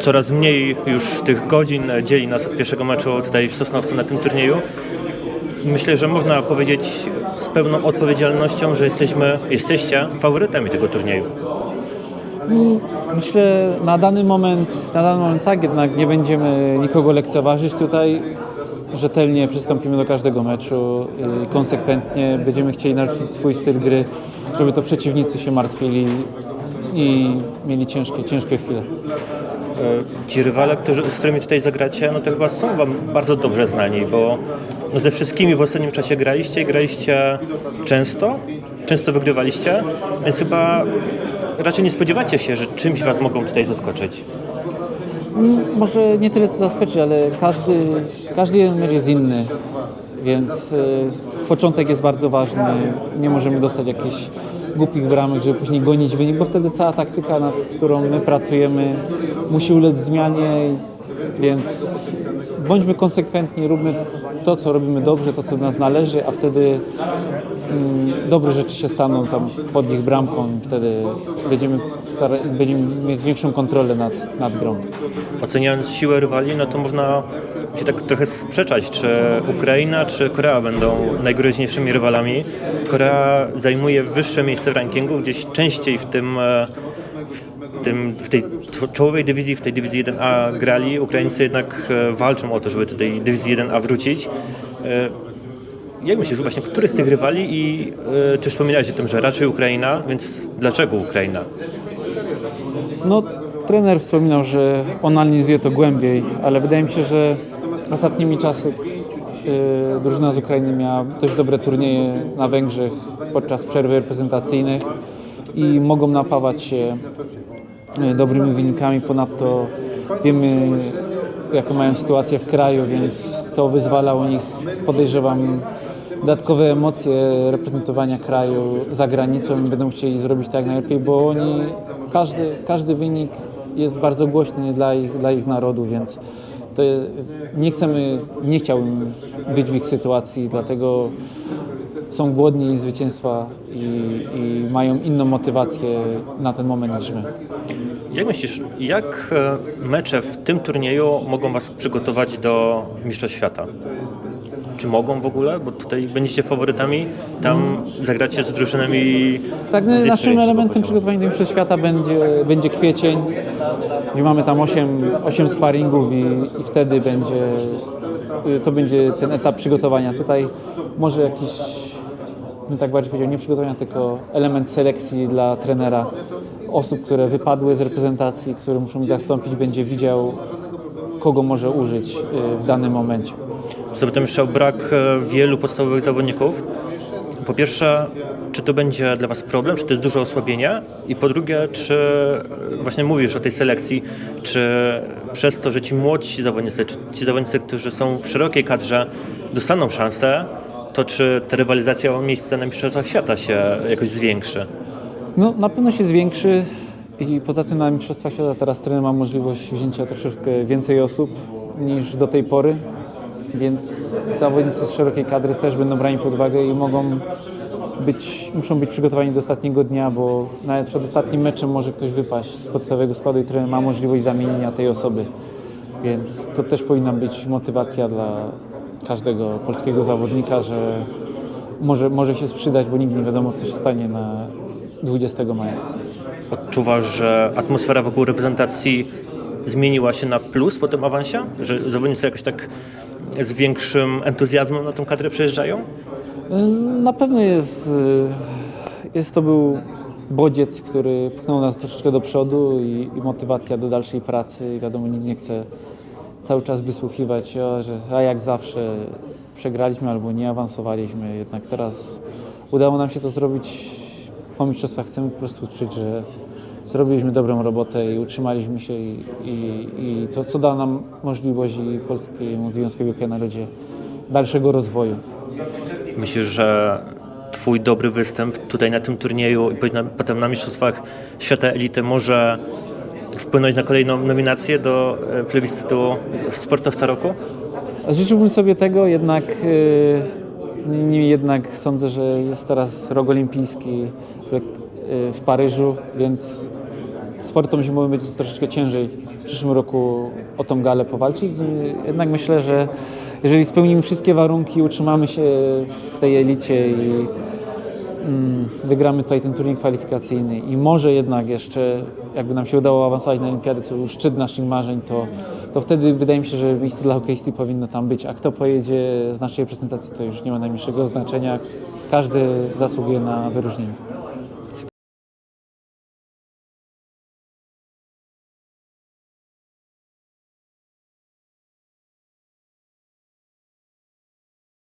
coraz mniej już tych godzin dzieli nas od pierwszego meczu tutaj w Sosnowcu na tym turnieju. Myślę, że można powiedzieć z pełną odpowiedzialnością, że jesteśmy, jesteście faworytami tego turnieju. Myślę na dany moment, na dany moment tak, jednak nie będziemy nikogo lekceważyć tutaj. Rzetelnie przystąpimy do każdego meczu konsekwentnie będziemy chcieli narzucić swój styl gry, żeby to przeciwnicy się martwili i mieli ciężkie, ciężkie chwile. E, Ci rywale, którzy, z którymi tutaj zagracie, no to chyba są Wam bardzo dobrze znani, bo no ze wszystkimi w ostatnim czasie graliście i graliście często, często wygrywaliście, więc chyba raczej nie spodziewacie się, że czymś Was mogą tutaj zaskoczyć. Może nie tyle co zaskoczyć, ale każdy, każdy jeden mecz jest inny, więc y, początek jest bardzo ważny. Nie możemy dostać jakichś głupich bramek, żeby później gonić wynik, bo wtedy cała taktyka, nad którą my pracujemy, musi ulec zmianie, więc bądźmy konsekwentni, róbmy to, co robimy dobrze, to, co do nas należy, a wtedy mm, dobre rzeczy się staną tam pod ich bramką i wtedy będziemy, będziemy mieć większą kontrolę nad, nad grą. Oceniając siłę rywali, no to można się tak trochę sprzeczać, czy Ukraina, czy Korea będą najgroźniejszymi rywalami. Korea zajmuje wyższe miejsce w rankingu, gdzieś częściej w tym, e, w, tej czo- czołowej dywizji, w tej dywizji 1A grali. Ukraińcy jednak e, walczą o to, żeby do tej dywizji 1A wrócić. E, Jak myślisz, właśnie, który z tych rywali i e, ty wspominałeś o tym, że raczej Ukraina, więc dlaczego Ukraina? No, trener wspominał, że on analizuje to głębiej, ale wydaje mi się, że ostatnimi czasy yy, drużyna z Ukrainy miała dość dobre turnieje na Węgrzech podczas przerwy reprezentacyjnych i mogą napawać się yy, dobrymi wynikami. Ponadto wiemy, jaką mają sytuację w kraju, więc to wyzwala u nich, podejrzewam, dodatkowe emocje reprezentowania kraju za granicą i będą chcieli zrobić tak najlepiej, bo oni, każdy, każdy wynik jest bardzo głośny dla ich, dla ich narodu, więc to nie chcemy, nie chciałbym być w ich sytuacji, dlatego są głodni zwycięstwa i, i mają inną motywację na ten moment niż my. Jak myślisz, jak e, mecze w tym turnieju mogą Was przygotować do Mistrzostw Świata? Czy mogą w ogóle? Bo tutaj będziecie faworytami, tam zagracie z drużynami. Tak, z no, jeszcze naszym większego elementem poziomu. przygotowania do Mistrzostw Świata będzie, będzie kwiecień, gdzie mamy tam 8, 8 sparingów i, i wtedy będzie, y, to będzie ten etap przygotowania. Tutaj może jakiś, bym tak bardziej powiedział, nie przygotowania, tylko element selekcji dla trenera. Osób, które wypadły z reprezentacji, które muszą zastąpić, będzie widział, kogo może użyć y, w danym momencie. Jeszcze o brak e, wielu podstawowych zawodników. Po pierwsze, czy to będzie dla Was problem, czy to jest duże osłabienie? I po drugie, czy e, właśnie mówisz o tej selekcji, czy przez to, że ci młodsi zawodnicy, czy ci zawodnicy, którzy są w szerokiej kadrze, dostaną szansę, to czy ta rywalizacja o miejsce na Mistrzostwach Świata się jakoś zwiększy? No, na pewno się zwiększy i poza tym na Mistrzostwach Świata teraz trener ma możliwość wzięcia troszeczkę więcej osób niż do tej pory, więc zawodnicy z szerokiej kadry też będą brani pod uwagę i mogą być, muszą być przygotowani do ostatniego dnia, bo nawet przed ostatnim meczem może ktoś wypaść z podstawowego składu i trener ma możliwość zamienienia tej osoby, więc to też powinna być motywacja dla każdego polskiego zawodnika, że może, może się sprzedać, bo nigdy nie wiadomo co się stanie na 20 maja. Odczuwasz, że atmosfera wokół reprezentacji zmieniła się na plus po tym awansie? Że zawodnicy jakoś tak z większym entuzjazmem na tą kadrę przejeżdżają? Na pewno jest, y, jest to był bodziec, który pchnął nas troszeczkę do przodu i, i motywacja do dalszej pracy. Wiadomo, nikt nie chce cały czas wysłuchiwać, o, że a jak zawsze przegraliśmy albo nie awansowaliśmy. Jednak teraz udało nam się to zrobić po mistrzostwach. Chcemy po prostu czuć, że zrobiliśmy dobrą robotę i utrzymaliśmy się i, i, i to, co da nam możliwość i Polskiemu Związkowi Hokeja na Lodzie dalszego rozwoju. Myślisz, że Twój dobry występ tutaj na tym turnieju i potem na- Mistrzostwach Świata Elity może wpłynąć na kolejną nominację do e, plebiscytu sportowca roku? Życzyłbym sobie tego, jednak, y, niemniej jednak sądzę, że jest teraz rok olimpijski y, w Paryżu, więc sportom zimowym będzie troszeczkę ciężej w przyszłym roku o tą galę powalczyć. Jednak myślę, że jeżeli spełnimy wszystkie warunki, utrzymamy się w tej elicie i mm, wygramy tutaj ten turniej kwalifikacyjny i może jednak jeszcze, jakby nam się udało awansować na olimpiadę, co był szczyt naszych marzeń, to, to wtedy wydaje mi się, że miejsce dla hokeisty powinno tam być. A kto pojedzie z naszej reprezentacji, to już nie ma najmniejszego znaczenia. Każdy zasługuje na wyróżnienie.